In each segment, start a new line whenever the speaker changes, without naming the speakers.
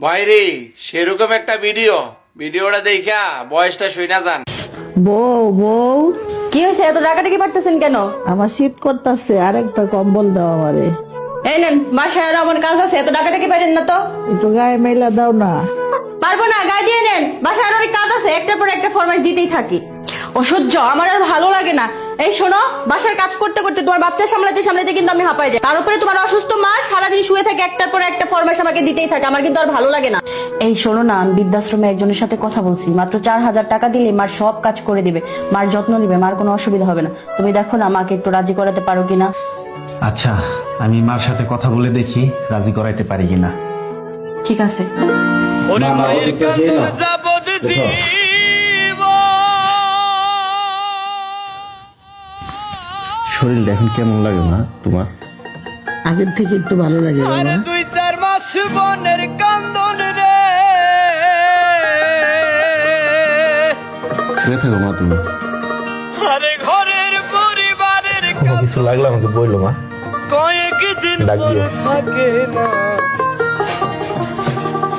ভাইরে সেরকম একটা ভিডিও। ভিডিওটা দেখা বয়সটা শুই না যান।
বউ বউ।
কি হয়েছে? এত ডাকাডাকি পারতেছেন কেন?
আমার শীত করতেছে আর একটা কম্বল দাও আমারে।
এই নেন বাসায় আরও আমার কাজ আছে এত ডাকাডাকি পারেন না তো।
একটু গায়ে মেলা দাও না।
পারব না গায়ে দিয়ে নেন। বাসায় আরও অনেক কাজ আছে একটার পর একটা ফরমাইশ দিতেই থাকি। অসহ্য আমার আর ভালো লাগে না। এই শোনো বাসার কাজ করতে করতে তোমার বাচ্চা সামলাতে সামলাতে কিন্তু আমি হাঁপাই যাই। তার উপরে তোমার অসুস্থ মা সারাদিন শুয়ে থাকে একটার পর একটা ফরমাইশ আমাকে দিতেই থাকে। আমার কিন্তু আর ভালো লাগে না। এই শোনো না আমি বৃদ্ধাশ্রমে একজনের সাথে কথা বলছি। মাত্র চার হাজার টাকা দিলে মার সব কাজ করে দিবে। মার যত্ন নিবে মার কোনো অসুবিধা হবে না। তুমি দেখো না মাকে একটু রাজি করাতে পারো কিনা।
আচ্ছা আমি মার সাথে কথা বলে দেখি রাজি করাইতে পারি কিনা।
ঠিক আছে।
মা, মা, ওদিকটা দিয়ে শরীরটা এখন কেমন লাগে মা তোমার?
আগের থেকে একটু ভালো লাগে বাবা।
দুই চার মাস বনের কান্দন রে।
শুয়ে থাকো মা তুমি।
আরে ঘরের পরিবারের
কিছু লাগলে আমাকে বলল মা।
কয়েক দিন। থাকে না।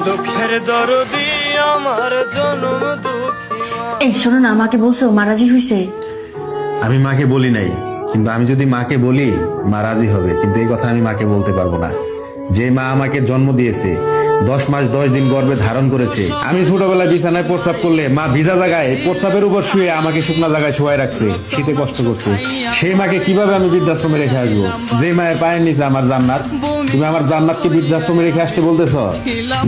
দুঃখের দরদি আমার জনম দুঃখী
এই শোনো না আমাকে বলছো মা রাজি হয়েছে
আমি মাকে বলি নাই। কিন্তু আমি যদি মাকে বলি, মা রাজি হবে, কিন্তু এই কথা আমি মাকে বলতে পারব না। যে মা আমাকে জন্ম দিয়েছে দশ মাস দশ দিন গর্ভে ধারণ করেছে। আমি ছোটবেলায় বিছানায় প্রস্রাব করলে মা ভিজা জায়গায় প্রস্রাবের উপর শুয়ে আমাকে শুকনা জায়গায় শোয়াই রাখছে, শীতে কষ্ট করছে। সেই মাকে কীভাবে আমি বৃদ্ধাশ্রমে রেখে আসব? যে মায়ের পায়ের নিচে আমার জান্নাত, তুমি আমার জান্নাতকে বৃদ্ধাশ্রমে রেখে আসতে বলতেছ?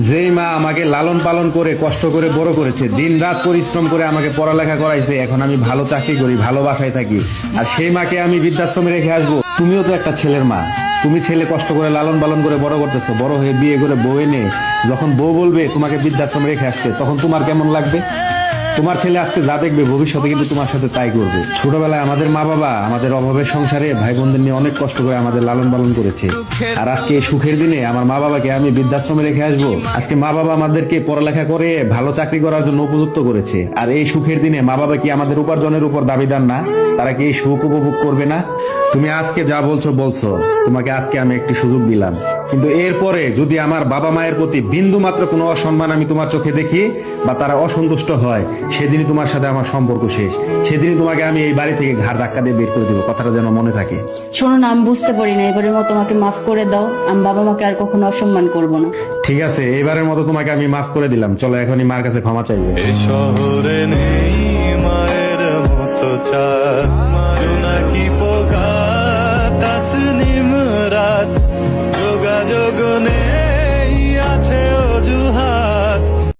যেই মা আমাকে লালন পালন করে, কষ্ট করে, বড় করেছে, দিন রাত পরিশ্রম করে আমাকে পড়ালেখা করাইছে, এখন আমি ভালো চাকরি করি ভালো বাসায় থাকি। আর সেই মাকে আমি বৃদ্ধাশ্রমে রেখে আসব। তুমিও তো একটা ছেলের মা। তুমি ছেলে কষ্ট করে লালন পালন করে বড় করতেছো, বড় হয়ে বিয়ে করে বউ এনে যখন বউ বলবে তোমাকে বৃদ্ধাশ্রমে রেখে আসতে, তখন তোমার কেমন লাগবে? তোমার ছেলে আজকে যা দেখবে ভবিষ্যতে কিন্তু তোমার সাথে তাই করবে। ছোটবেলায় আমাদের মা বাবা আমাদের অভাবের সংসারে ভাই বোনদের নিয়ে অনেক কষ্ট করে আমাদের লালন পালন করেছে। আর আজকে এই সুখের দিনে আমার মা বাবাকে আমি বৃদ্ধাশ্রমে রেখে আসব। আজকে মা বাবা আমাদেরকে পড়ালেখা করে ভালো চাকরি করার জন্য উপযুক্ত করেছে। আর এই সুখের দিনে মা বাবা কি আমাদের উপার্জনের উপর দাবিদার না? তারা কি এই সুখ উপভোগ করবে না? তুমি আজকে যা বলছো বলছো। তোমাকে আজকে আমি একটি সুযোগ দিলাম। কিন্তু এরপরে যদি আমার বাবা মায়ের প্রতি বিন্দু মাত্র কোনো অসম্মান আমি তোমার চোখে দেখি বা তারা অসন্তুষ্ট হয় সেদিনই তোমার সাথে আমার সম্পর্ক শেষ। সেদিনই তোমাকে আমি এই বাড়ি থেকে ঘাড় ধাক্কা দিয়ে বের করে দেবো। কথাটা যেন মনে থাকে।
শোনো না আমি বুঝতে পারি না। এবারের মতো আমাকে মাফ করে দাও। আমি বাবা মাকে আর কখনো অসম্মান করব না।
ঠিক আছে এবারের মতো তোমাকে আমি মাফ করে দিলাম। চলো এখনই মার কাছে ক্ষমা চাইব।
শহরে নেই Bye.